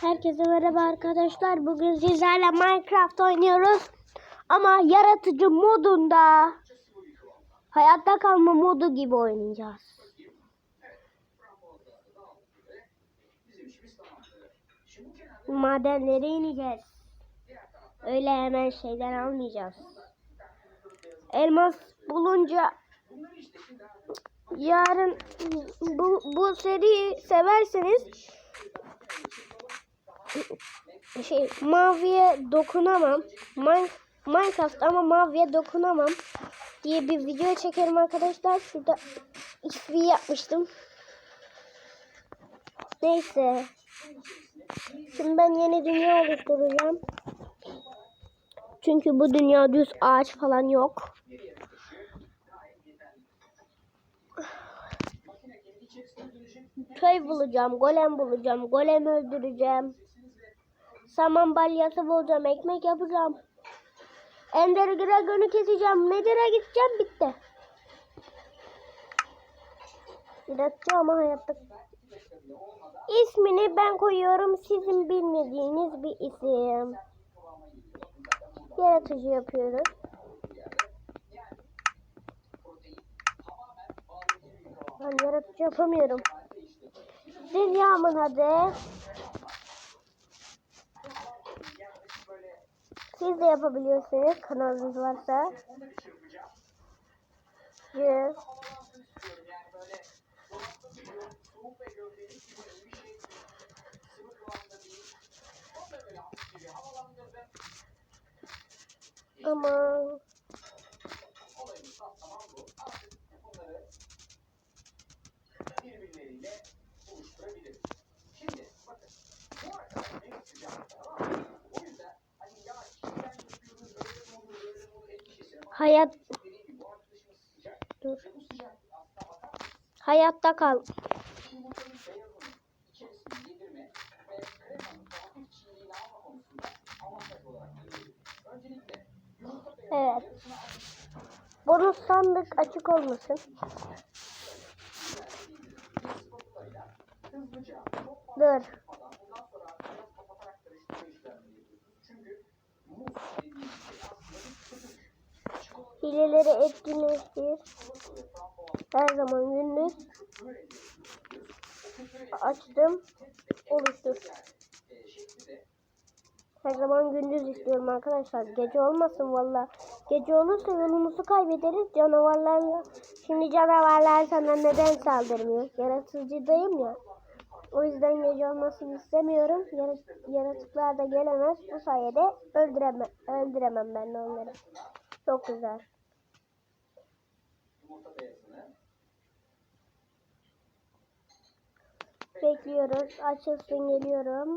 Herkese merhaba arkadaşlar. Bugün sizlerle Minecraft oynuyoruz. Ama yaratıcı modunda hayatta kalma modu gibi oynayacağız. Madenlere ineceğiz. Öyle hemen şeyden almayacağız. Elmas bulunca yarın bu, bu seriyi severseniz şey maviye dokunamam. Min- Minecraft ama maviye dokunamam diye bir video çekerim arkadaşlar. Şurada XP yapmıştım. Neyse. Şimdi ben yeni dünya oluşturacağım. Çünkü bu dünya düz ağaç falan yok. Köy bulacağım, golem bulacağım, golem öldüreceğim. Saman balyası bulacağım, ekmek yapacağım. Ender Dragon'u keseceğim. Nether'a gideceğim, bitti. Yaratıcı ama hayatta. İsmini ben koyuyorum, sizin bilmediğiniz bir isim. Yaratıcı yapıyoruz. Ben yaratıcı yapamıyorum. Dünyamın adı. Siz de yapabiliyorsunuz kanalınız varsa. Yüz. Ama hayat dur. Hayatta kal. Evet. Bonus sandık açık olmasın. Dur. Hileleri etkinleştir. Her zaman gündüz. Açtım. Oluştur. Her zaman gündüz istiyorum arkadaşlar. Gece olmasın valla. Gece olursa yolumuzu kaybederiz. Canavarlarla. Şimdi canavarlar sana neden saldırmıyor? Yaratıcıdayım ya. O yüzden gece olmasını istemiyorum. Yarat- yaratıklar da gelemez. Bu sayede öldüremem, öldüremem ben onları. Çok güzel. Bekliyoruz. Açılsın geliyorum.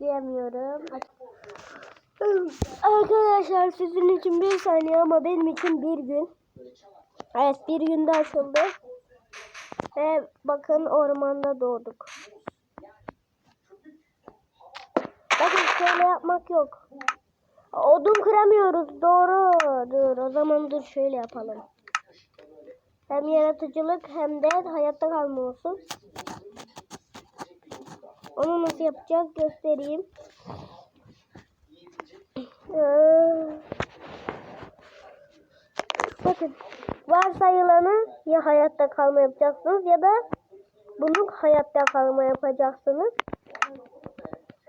Diyemiyorum. Arkadaşlar sizin için bir saniye ama benim için bir gün. Evet bir günde açıldı. Ve bakın ormanda doğduk. Bakın şöyle yapmak yok. Odun kıramıyoruz. Doğru. Dur o zaman dur şöyle yapalım. Hem yaratıcılık hem de hayatta kalma olsun. Onu nasıl yapacağız göstereyim. Ee, Bakın varsayılanı ya hayatta kalma yapacaksınız ya da bunu hayatta kalma yapacaksınız.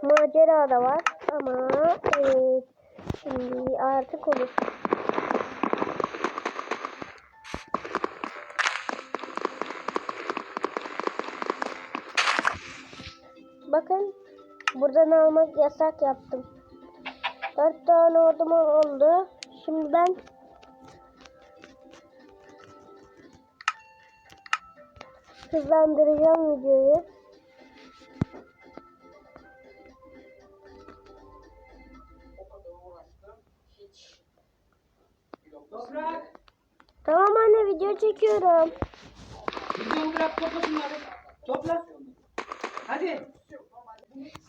Macera da var ama evet, şimdi artık olur. Bakın buradan almak yasak yaptım. Dört tane ordum oldu. Şimdi ben hızlandıracağım videoyu. Toprak. Tamam anne video çekiyorum. Videomu bırak topla şunları. Topla. Hadi.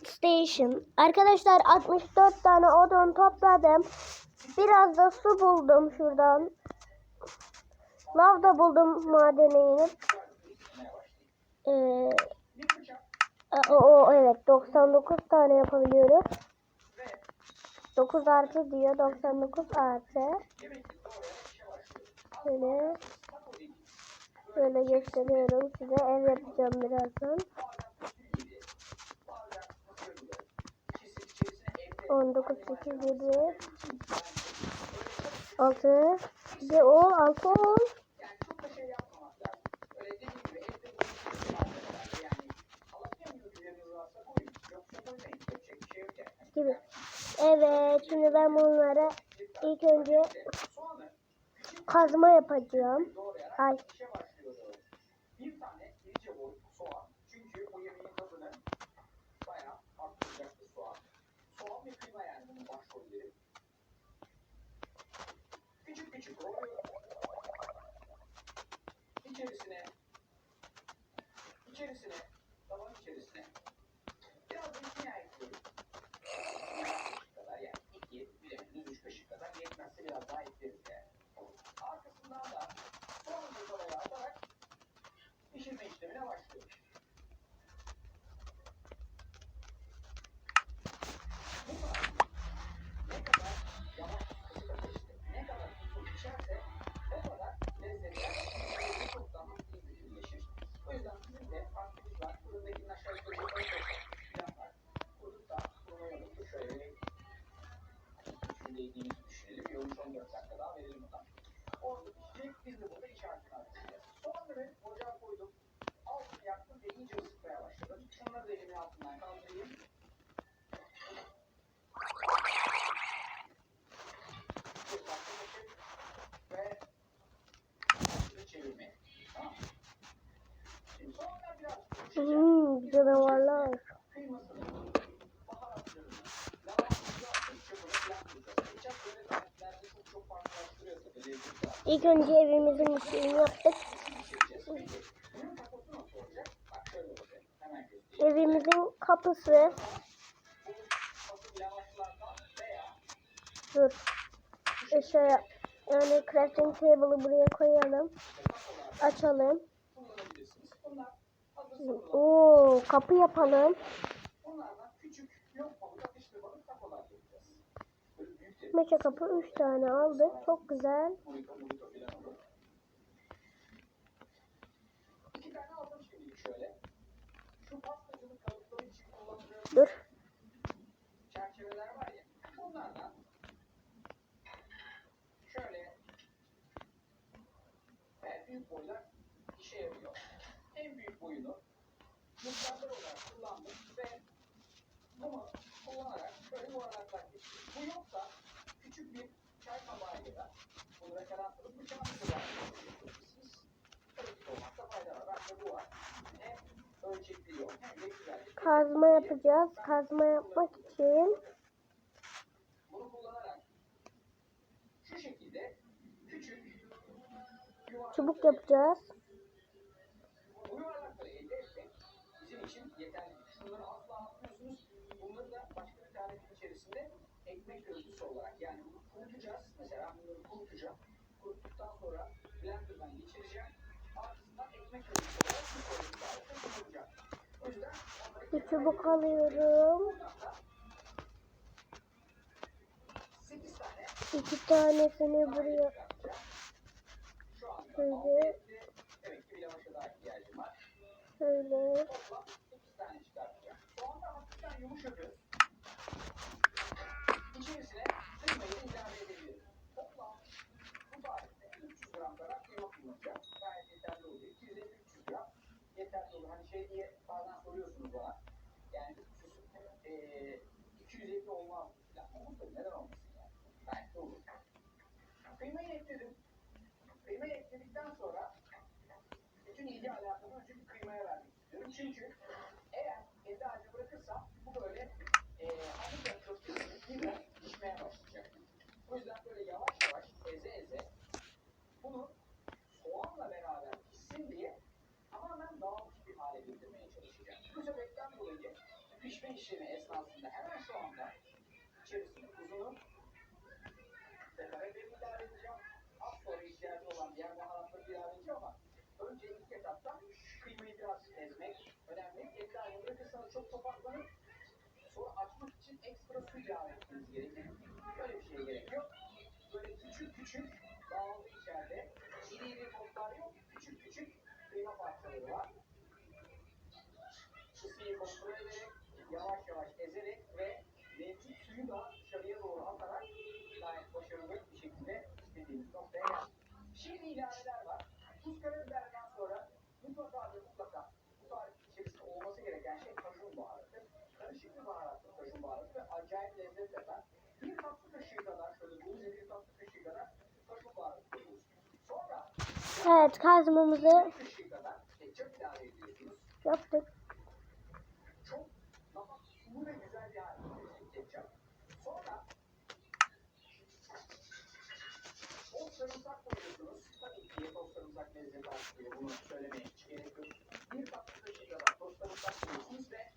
Station. Arkadaşlar 64 tane odun topladım. Biraz da su buldum şuradan. Lav da buldum madene inip. Ee, O, o evet 99 tane yapabiliyoruz. 9 artı diyor 99 artı. Şöyle şöyle gösteriyorum size ev yapacağım birazdan. 19 8 7 6 bir o 6 ol. gibi. Evet şimdi ben bunlara ilk önce kazma yapacağım. Ay. Tane irice boy soğan. Çünkü bu yemeğin tadını bayağı arttıracak bir soğan. Soğan ve kıyma yani bunun başrolleri. Küçük küçük doğruyorum. İçerisine içerisine tavan içerisine biraz da kimya ekliyorum. Bir kadar yani iki, bilemediniz üç kaşık kadar yetmezse biraz daha ekleriz yani. Arkasından da soğanı oraya atarak pişirme işlemine başlıyoruz. Bu tarz ne kadar yavaş kısık ateşte, ne kadar uzun pişerse o kadar lezzetler çok daha iyi bütünleşir. O yüzden bizim de vaktimiz var. Fırındakinin aşağı yukarı bir on dakika falan var. Kurup da fırına yolunu şöyle bir üçünde yediğimizi düşünelim. Bir 13-14 dakika daha verelim ona. Orada pişecek, biz de burada işaretini atacağız. Soğanları ocağa koydum. Altını yaktım ve iyice ısıtmaya başladım. Şunları da elimin altından kaldırayım. Bir dakika geçip ve altını çevirmeye. Tamam. Şimdi soğanlar biraz pişecek. Hmm, canavarlar. Kıymasını, baharatlarını, lavaşını yaptık, çöpünü falan koyacağız. Ketçap böyle tariflerde çok çok farklılaştırıyor tabii lezzeti. İlk önce evimizin işini yaptık. Bunun kafası nasıl olacak? Bak şöyle olacak. Hemen göstereyim. Evimizin kapısı. Dur. Şöyle yani crafting table'ı buraya koyalım. Açalım. Oo, kapı yapalım. Bunlardan küçük lokmalık atıştırmalık kafalar yapacağız. Böyle büyük de Meşe kapı 3 tane aldık. Çok güzel. burrito burrito falan olur. İki tane aldım şimdilik şöyle. Şu pastacılık kalıpları için kullandığım Dur. çerçeveler var ya. Bunlardan şöyle evet, büyük boylar işe yarıyor. En büyük boyunu mutfaklar olarak kullandım ve bunu kullanarak böyle yuvarlaklar geçtim. Bu yoksa küçük bir çay tabağıyla bunu referans alıp bıçağınızı var. Pratik olmakta fayda var. Bende bu var. Hem ölçekli yok hem de güzel. Kazma yapacağız. Kazma yapmak için Bunu kullanarak şu şekilde küçük çubuk yapacağız. bu yuvarlakları elde etmek bizim için yeterli. Şunları asla atmıyorsunuz. Bunları da başka bir tarifin içerisinde ekmek görüntüsü olarak yani bunu kurutacağız. Mesela bunları kurutacağım. Kuruttuktan sonra blenderdan geçireceğim. Arkasından ekmek görüntüsü olarak bu koyduğum tarifte. O yüzden Bir çubuk alıyorum. buradan da 8 tane İki tanesini buraya şu anda şöyle demek ki bir lavaşa daha ihtiyacım var. şöyle Toplam 8 tane çıkartacağım. Soğan da hafiften yumuşadı. İçerisine kıymayı da Çünkü eğer elde acı bırakırsam bu böyle e, köftesi gibi pişmeye başlayacak. O yüzden böyle yavaş yavaş eze eze bunu soğanla beraber pişsin diye tamamen dağılmış bir hale getirmeye çalışacağım. Bu sebepten dolayı pişme işlemi esnasında hemen şu anda içerisine tuzunu ve karabiberini ilave edeceğim. Az sonra ihtiyacı olan diğer baharatları ilave edeceğim ama önce ilk etapta kıymayı biraz ezmek önemli. Etler bırakırsanız çok fazla su ilave etmeniz gerekir. Böyle bir şeye gerek yok. Böyle küçük küçük dağıldı içeride. İri iri toplar yok. Küçük küçük kıyma parçaları var. Isıyı kontrol ederek, yavaş yavaş ezerek ve mevcut suyu da dışarıya doğru atarak gayet başarılı bir şekilde istediğimiz noktaya geldik. Şimdi ilaveler var. Tuz karabiberden Evet kazmamızı yaptık.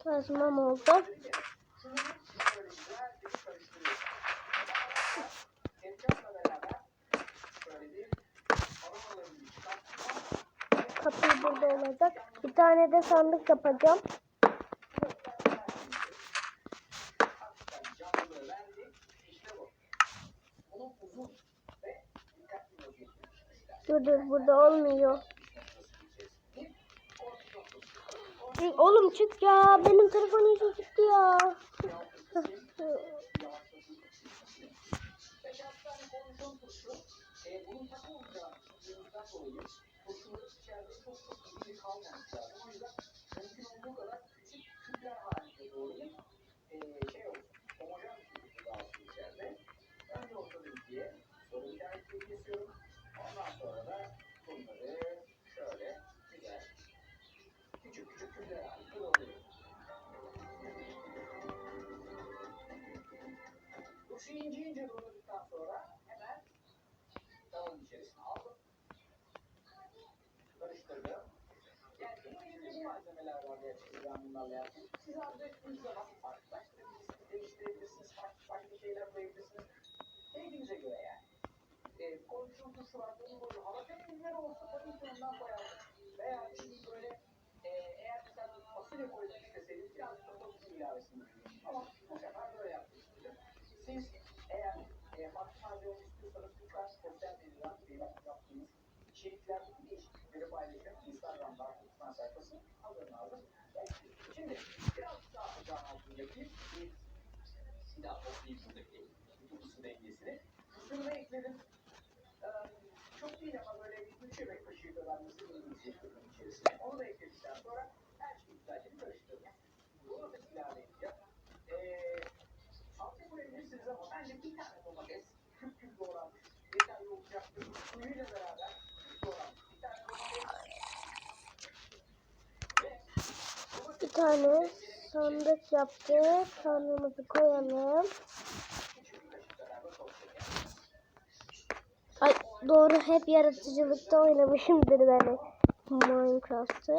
Kazmam oldu. Kapı burada olacak. Bir tane de sandık yapacağım. Dur dur burada olmuyor. Oğlum çık ya. Benim telefon iyice gitti ya. Çok çok iyi şey olsun. Ondan sonra da bunları Arzu ettiğiniz zaman farklılaştırabilirsiniz, değiştirebilirsiniz, farklı farklı şeyler koyabilirsiniz. Keyfinize göre yani. E, turşu var, bunu koyun. Halaka ürünler olsa tabii ki ondan koyarsın. Veya şimdi böyle e, eğer mesela fasulye koymak isteseydiniz birazcık da fasulye ilavesini. Ama bu sefer böyle yaptım. Siz eğer e, farklı malzeme istiyorsanız lütfen sosyal medyadan bir yaptığınız içerikler değişiklikleri paylaşın. Instagram'da lütfen sayfası alın alın. Şimdi silah bütün ısı dengesini. Mısırını ekledim. Ee, çok değil ama böyle bir üç yemek kaşığı kadar mısır ekledim içerisine. Onu da ekledikten sonra her şeyi güzelce karıştırdım. Bunu da ilave edeceğim. Ee, Salça koyabilirsiniz ama bence bir tane domates küp küp doğranmış. Yeterli olacaktır. Suyuyla beraber domates Bir tane sandık yaptık. Sandığımızı koyalım. Ay doğru hep yaratıcılıkta oynamışımdır ben Minecraft'ı.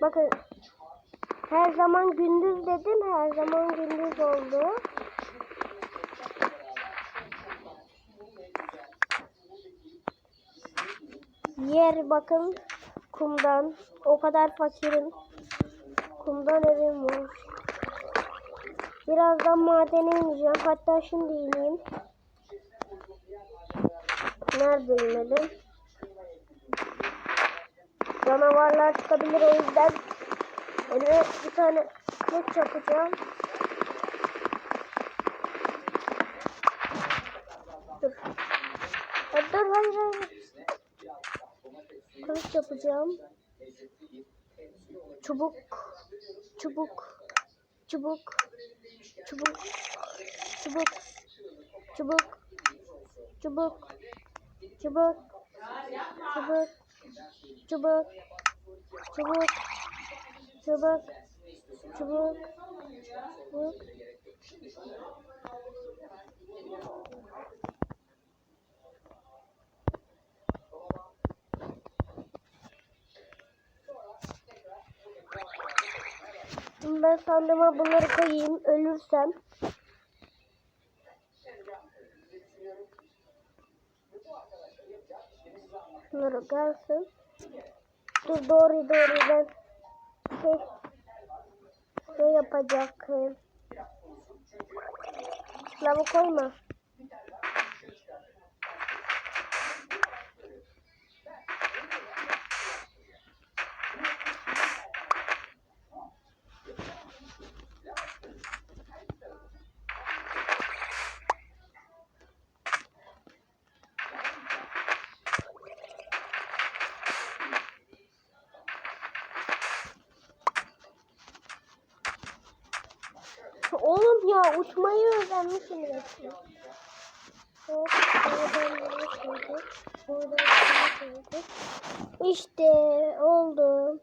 Bakın her zaman gündüz dedim her zaman gündüz oldu. Yer bakın kumdan. O kadar fakirim. Kumdan evim var. Birazdan madene ineceğim. Hatta şimdi ineyim. Nerede inelim? Canavarlar çıkabilir o yüzden elime bir tane kılıç yapacağım. Dur. Dur hayır hayır. Kılıç yapacağım. Çubuk. Çubuk. Çubuk. Çubuk. Çubuk. Çubuk. Çubuk. Çubuk. Çubuk. Çubuk. Çubuk. Çubuk. Çubuk. Çubuk. Ben sandığıma bunları koyayım. Ölürsem. Bunları gelsin. Dur doğru doğru ben. Şey, Ne yapacak? Lava koyma. Oğlum ya uçmayı öğrenmişim resmen. İşte oldu.